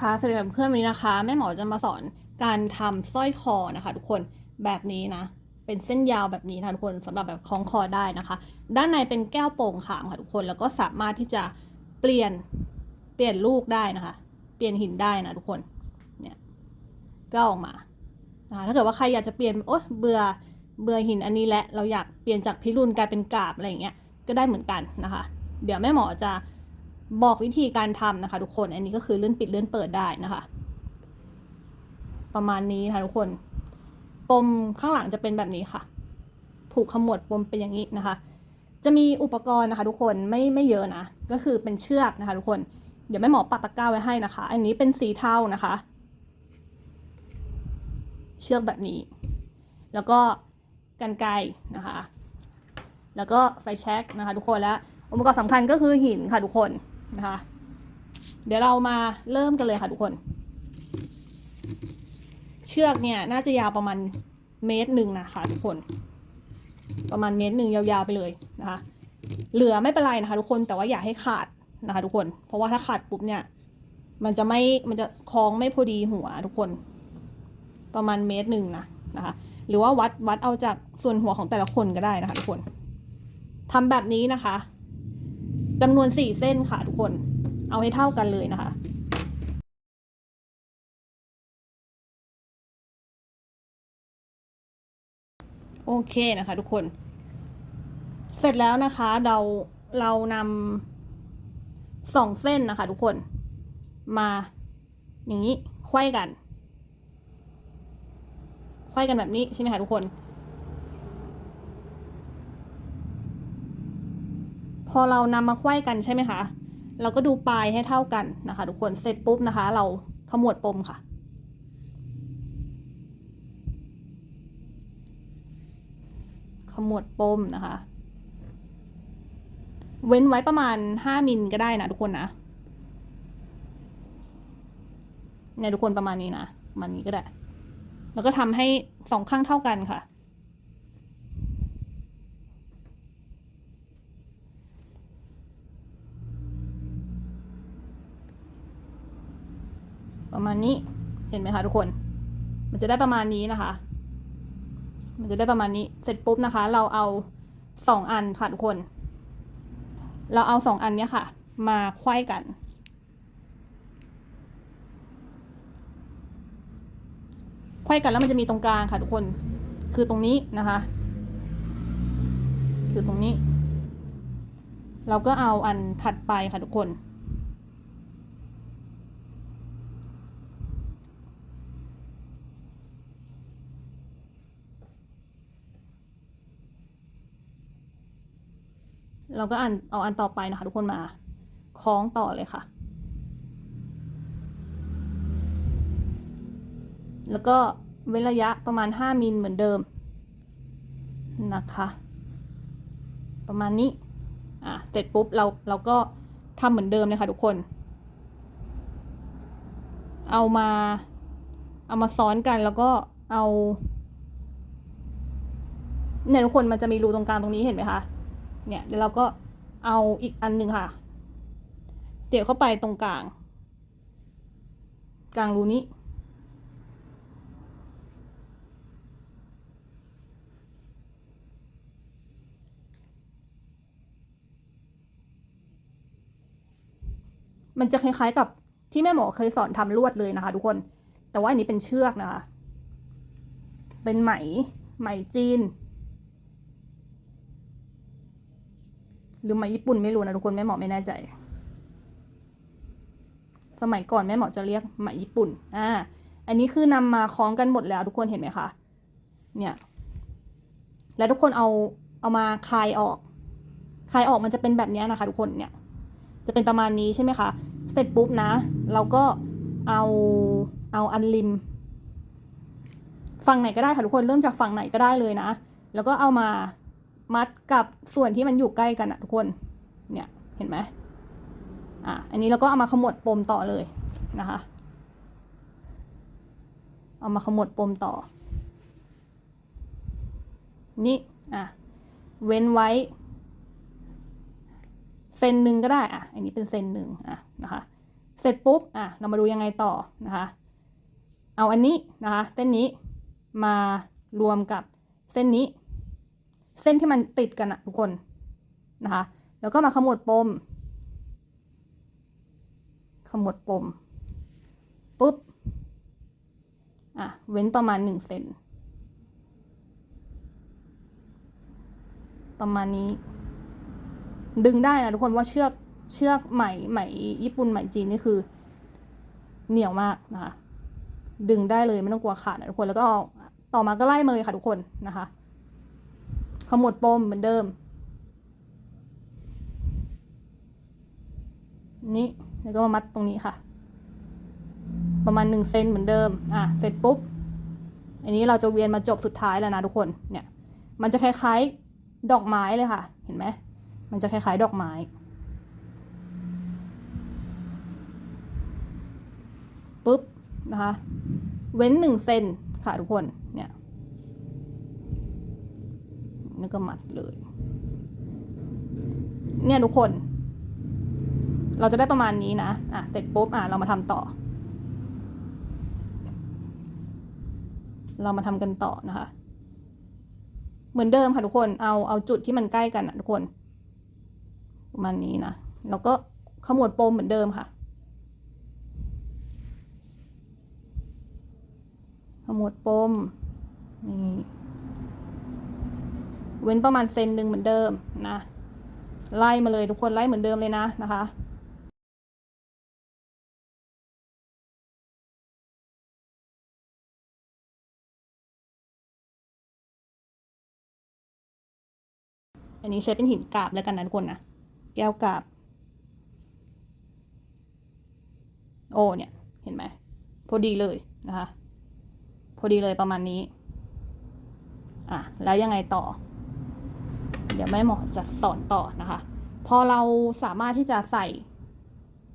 ค่ะสวัสดีค่ะเพื่อนวันนี้นะคะ แม่หมอจะมาสอนการทำสร้อยคอนะคะ ทุกคนแบบนี้นะ เป็นเส้นยาวแบบนี้นะทุกคนสำหรับแบบคล้องคอได้นะคะ ด้านในเป็นแก้วโป่งขามค่ะทุกคนแล้วก็สามารถที่จะเปลี่ยนเปลี่ยนลูกได้นะคะ เปลี่ยนหินได้นะทุกคนเนี่ยก็ออกมานะคะถ้าเกิดว่าใครอยากจะเปลี่ยนโอ๊ยเบื่อเบื่อหินอันนี้และเราอยากเปลี่ยนจากพิรุณกลายเป็นกาบอะไรอย่างเงี้ยก็ได้เหมือนกันนะคะ เดี๋ยวแม่หมอจะ บอกวิธีการทำนะคะทุกคน อันนี้ก็คือเลื่อนปิดเลื่อนเปิดได้นะคะ ประมาณนี้นะคะทุกคน ปมข้างหลังจะเป็นแบบนี้ค่ะ ผูกขมวดปมเป็นอย่างนี้นะคะ จะมีอุปกรณ์นะคะ ทุกคนไม่ไม่เยอะนะ ก็คือเป็นเชือกนะคะ ทุกคน เดี๋ยวแม่หมอปักตะกร้าไว้ให้นะคะ อันนี้เป็นสีเทานะคะ เชือกแบบนี้ แล้วก็กันไกนะคะ แล้วก็ไฟแช็กนะคะ ทุกคนและอุปกรณ์สำคัญก็คือหินค่ะทุกคน นะคะ เดี๋ยวเรามาเริ่มกันเลยค่ะทุกคน เชือกเนี่ยน่าจะยาวประมาณเมตรหนึ่งนะคะทุกคน ประมาณเมตรหนึ่งยาวๆไปเลยนะคะ เหลือไม่เป็นไรนะคะ ทุกคนแต่ว่าอย่าให้ขาดนะคะ ทุกคน เพราะว่าถ้าขาดปุ๊บเนี่ย มันจะไม่มันจะคล้องไม่พอดีหัวทุกคน ประมาณเมตรหนึ่งนะนะคะ หรือว่าวัดวัดเอาจากส่วนหัวของแต่ละคนก็ได้นะคะทุกคนทำแบบนี้นะคะ จำนวนสี่เส้นค่ะทุกคน เอาให้เท่ากันเลยนะคะโอเคนะคะ ทุกคน เสร็จแล้วนะคะเราเรานำสองเส้นนะคะ ทุกคน มาอย่างนี้ควยกันควยกันแบบนี้ใช่ไหมคะทุกคน พ อเรานำมาควยกันใช่ไหมคะ เราก็ดูปลายให้เท่ากันนะคะ ทุกคนเสร็จปุ๊บนะคะ เราขมวดปมค่ะขมวดปมนะคะ เว้นไว้ประมาณห้ามิลก็ได้นะทุกคนนะเนี่ยทุกคนประมาณนี้นะประมันนี้ก็ได้ แล้วก็ทำให้สองข้างเท่ากันค่ะ ประมาณนี้เห็นไหมคะทุกคน มันจะได้ประมาณนี้นะคะ มันจะได้ประมาณนี้เสร็จปุ๊บนะคะ เราเอาสองอันค่ะทุกคน เราเอาสองอันเนี้ยค่ะ มาควยกัน ควยกันแล้วมันจะมีตรงกลางค่ะทุกคน คือตรงนี้นะคะ คือตรงนี้ เราก็เอาอันถัดไปค่ะทุกคน เราก็อันเอาอันต่อไปนะคะทุกคนมาคล้องต่อเลยค่ะ แล้วก็เว้นระยะประมาณ 5มิลเหมือนเดิมนะคะ ประมาณนี้ อะ เสร็จปุ๊บเราเราก็ทำเหมือนเดิมเลยค่ะทุกคน เอามา เอามาซ้อนกันแล้วก็เอาเนี่ยทุกคนมันจะมีรูตรงกลางตรงนี้เห็นไหมคะ เนี่ยเดี๋ยวเราก็เอาอีกอันหนึ่งค่ะเดี๋ยวเข้าไปตรงกลาง กลางรูนี้ มันจะคล้ายๆกับที่แม่หมอเคยสอนทำลวดเลยนะคะ ทุกคน แต่ว่าอันนี้เป็นเชือกนะคะ เป็นไหมไหมจีน หรือไหมญี่ปุ่นไม่รู้นะทุกคนแม่หมอไม่แน่ใจ สมัยก่อนแม่หมอจะเรียกไหมญี่ปุ่น อ่า อันนี้คือนำมาคล้องกันหมดแล้วทุกคนเห็นไหมคะ เนี่ย แล้วทุกคนเอาเอามาคลายออก คลายออกมันจะเป็นแบบนี้นะคะ ทุกคนเนี่ย จะเป็นประมาณนี้ใช่ไหมคะ เสร็จปุ๊บนะ เราก็เอาเอาอันริม ฝั่งไหนก็ได้ค่ะทุกคนเริ่มจากฝั่งไหนก็ได้เลยนะ แล้วก็เอามา มัดกับส่วนที่มันอยู่ใกล้กันอะทุกคน เนี่ยเห็นไหมอะอันนี้เราก็เอามาขมวดปมต่อเลยนะคะ เอามาขมวดปมต่อ นี่อะเว้นไว้เซนหนึ่งก็ได้อะ อันนี้เป็นเซนหนึ่งอะนะคะเซร็จปุ๊บอะเรามาดูยังไงต่อนะคะ เอาอันนี้นะคะ เส้นนี้มารวมกับเส้นนี้ เส้นที่มันติดกันอะทุกคนนะคะ แล้วก็มาขมวดปม ขมวดปมปุ๊บอะเว้นประมาณหนึ่งเซนประมาณนี้ ดึงได้นะทุกคนว่าเชือกเชือกไหมไหมญี่ปุ่นไหมจีนนี่คือ เหนียวมากนะคะดึงได้เลยไม่ต้องกลัวขาดนะทุกคนแล้วก็ต่อมาก็ไล่มาเลยค่ะทุกคนนะคะ ขมวดปมเหมือนเดิม นี่แล้วก็มามัดตรงนี้ค่ะ ประมาณหนึ่งเซนเหมือนเดิม อะ เสร็จปุ๊บ อันนี้เราจะเวียนมาจบสุดท้ายแล้วนะทุกคน เนี่ย มันจะคล้ายๆดอกไม้เลยค่ะ เห็นไหม มันจะคล้ายๆดอกไม้ปุ๊บนะคะ เว้นหนึ่งเซนค่ะทุกคน แล้วก็มัดเลย เนี่ยทุกคน เราจะได้ประมาณนี้นะ อะ เสร็จปุ๊บ อะ เรามาทำต่อ เรามาทำกันต่อนะคะ เหมือนเดิมค่ะทุกคน เอา เอาจุดที่มันใกล้กันนะทุกคน ประมาณนี้นะ แล้วก็ขมวดปมเหมือนเดิมค่ะขมวดปมนี่ เว้นประมาณเซนหนึ่งเหมือนเดิมนะไล่มาเลยทุกคนไล่เหมือนเดิมเลยนะนะคะอันนี้ใช้เป็นหินกาบแล้วกันนะทุกคนนะแก้วกาบ โอ้เนี่ย เห็นไหมพอดีเลยนะคะ พอดีเลยประมาณนี้ อะ แล้วยังไงต่อ เดี๋ยวแม่หมอจะสอนต่อนะคะ พอเราสามารถที่จะใส่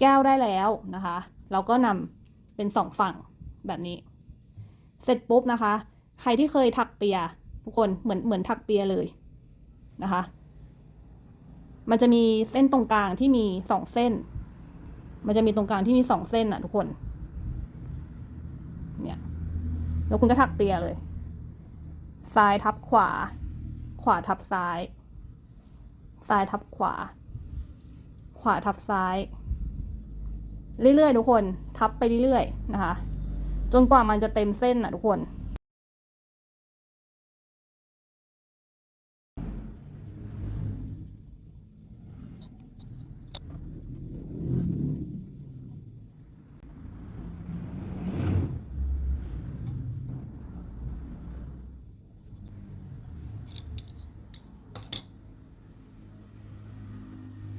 แก้วได้แล้วนะคะ เราก็นำเป็นสองฝั่งแบบนี้ เสร็จปุ๊บนะคะ ใครที่เคยถักเปียทุกคนเหมือนเหมือนถักเปียเลยนะคะ มันจะมีเส้นตรงกลางที่มีสองเส้น มันจะมีตรงกลางที่มีสองเส้นอะทุกคน เนี่ย แล้วคุณก็ถักเปียเลย ซ้ายทับขวา ขวาทับซ้าย ซ้ายทับขวา ขวาทับซ้าย เรื่อยๆ ทุกคน ทับไปเรื่อยๆ นะคะ จนกว่ามันจะเต็มเส้นนะทุกคน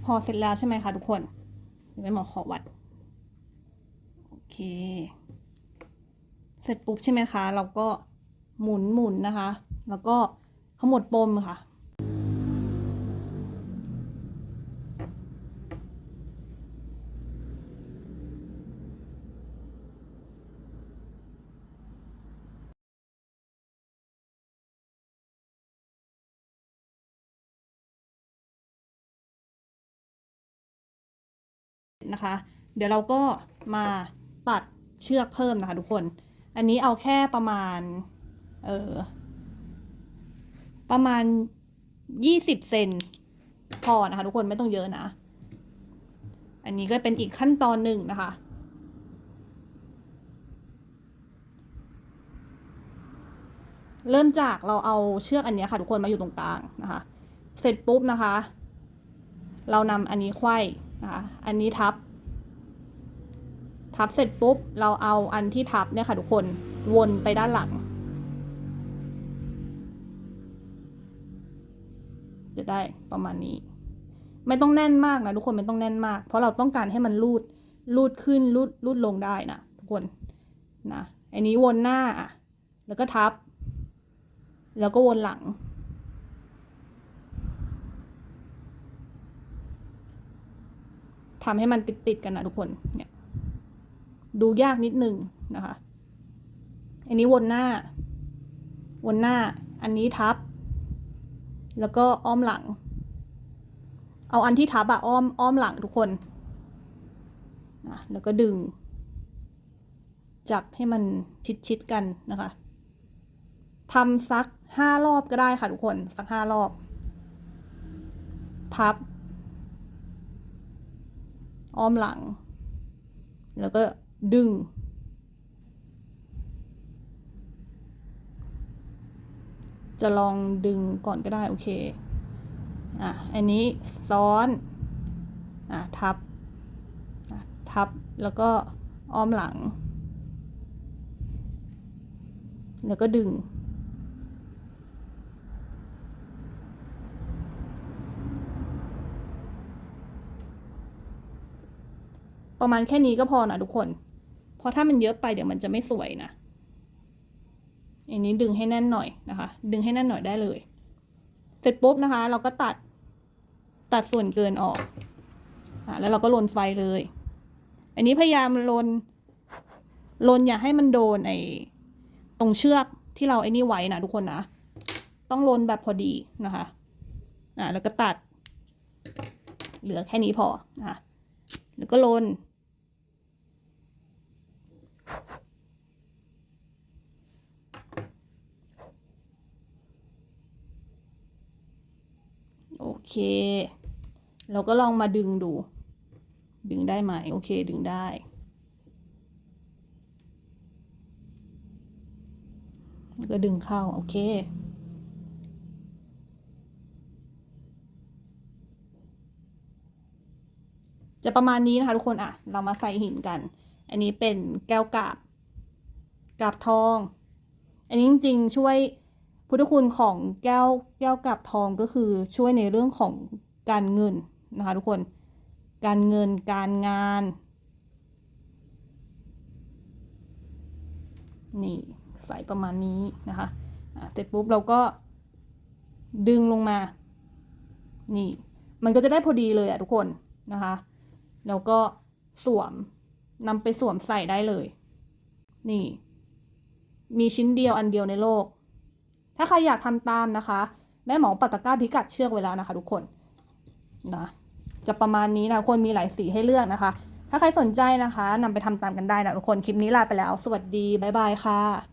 พอเสร็จแล้วใช่ไหมคะทุกคนเดี๋ยวแม่หมอขอวัด โอเค เสร็จปุ๊บใช่ไหมคะ เราก็หมุนหมุนนะคะ แล้วก็ขมวดปมค่ะ นะคะ เดี๋ยวเราก็มาตัดเชือกเพิ่มนะคะทุกคน อันนี้เอาแค่ประมาณ เออประมาณยี่สิบเซนพอนะคะทุกคนไม่ต้องเยอะนะ อันนี้ก็เป็นอีกขั้นตอนหนึ่งนะคะเริ่มจากเราเอาเชือกอันนี้ค่ะ ทุกคนมาอยู่ตรงกลางนะคะ เสร็จปุ๊บนะคะ เรานำอันนี้ไขว้ นะคะอันนี้ทับ ทับเสร็จปุ๊บ เราเอาอันที่ทับเนี่ยค่ะทุกคนวนไปด้านหลัง จะได้ประมาณนี้ ไม่ต้องแน่นมากนะทุกคนไม่ต้องแน่นมาก เพราะเราต้องการให้มันรูดรูดขึ้นรูดรูดลงได้นะทุกคนนะอันนี้วนหน้าแล้วก็ทับ แล้วก็วนหลัง ทำให้มันติดติดๆกันนะทุกคนเนี่ยดูยากนิดนึงนะคะ อันนี้วนหน้า วนหน้า อันนี้ทับ แล้วก็อ้อมหลัง เอาอันที่ทับอะอ้อมอ้อมหลังทุกคนนะแล้วก็ดึง จับให้มันชิดๆกันนะคะทำสักห้ารอบก็ได้ค่ะทุกคน สักห้ารอบ พับ อ้อมหลัง แล้วก็ดึง จะลองดึงก่อนก็ได้ โอเค อะ อันนี้ซ้อน อะ ทับ อะ ทับ แล้วก็อ้อมหลัง แล้วก็ดึง ประมาณแค่นี้ก็พอนะทุกคน เพราะถ้ามันเยอะไปเดี๋ยวมันจะไม่สวยนะ อันนี้ดึงให้แน่นหน่อยนะคะ ดึงให้แน่นหน่อยได้เลย เสร็จปุ๊บนะคะ เราก็ตัด ตัดส่วนเกินออกอะแล้วเราก็ลนไฟเลย อันนี้พยายามลน ลนอย่าให้มันโดนไอ้ตรงเชือกที่เราไอ้นี่ไว้นะทุกคนนะ ต้องลนแบบพอดีนะคะ อะแล้วก็ตัด เหลือแค่นี้พอนะคะแล้วก็ลน โอ เค เราก็ลองมาดึงดู ดึงได้ไหม โอเค ดึงได้ ก็ดึงเข้า โอเคจะประมาณนี้นะคะทุกคนอะ เรามาใส่หินกัน อันนี้เป็นแก้วกาบ กาบทอง อันนี้จริงๆช่วย พุทธคุณของแก้วแก้วกาบทองก็คือช่วยในเรื่องของการเงินนะคะทุกคน การเงินการงานนี่ใส่ประมาณนี้นะคะะเสร็จปุ๊บเราก็ดึงลงมา นี่ มันก็จะได้พอดีเลยอะทุกคนนะคะ แล้วก็สวมนำไปสวมใส่ได้เลย นี่ มีชิ้นเดียวอันเดียวในโลก ถ้าใครอยากทำตามนะคะ แม่หมอปัตตะก้าพิกัดเชือกไว้แล้วนะคะ ทุกคนนะจะประมาณนี้นะคนมีหลายสีให้เลือกนะคะ ถ้าใครสนใจนะคะนำไปทำตามกันได้นะทุกคนคลิปนี้ลาไปแล้ว สวัสดี บ๊ายบายค่ะ